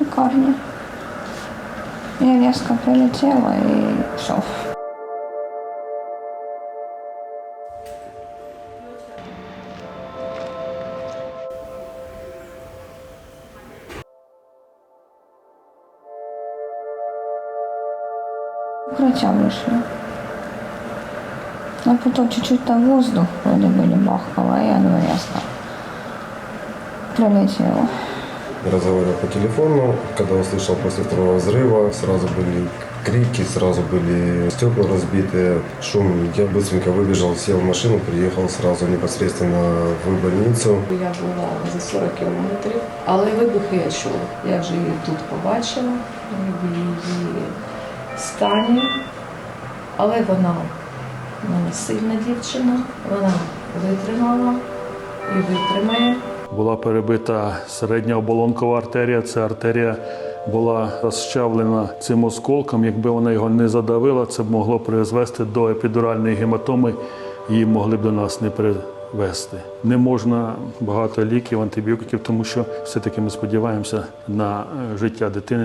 лікарні. Я різко прилетіла і пішов. Укрытия вышли. А потом чуть-чуть там воздух вроде бы не бахало, и оно резко прилетело. разговаривал по телефону. Когда услышал после второго взрыва, сразу были крики, сразу были стекла разбиты, шум. Я быстренько выбежал, сел в машину, приехал сразу непосредственно в больницу. Я була за 40 кілометрів, але вибухи я чула. Я вже її тут побачила, в її стані. Але вона в мене сильна дівчина, вона витримала і витримає. Була перебита середня оболонкова артерія. Ця артерія була розчавлена цим осколком. Якби вона його не задавила, це б могло призвести до епідуральної гематоми. Її могли б до нас не привести. Не можна багато ліків, антибіотиків, тому що все-таки ми сподіваємося на життя дитини.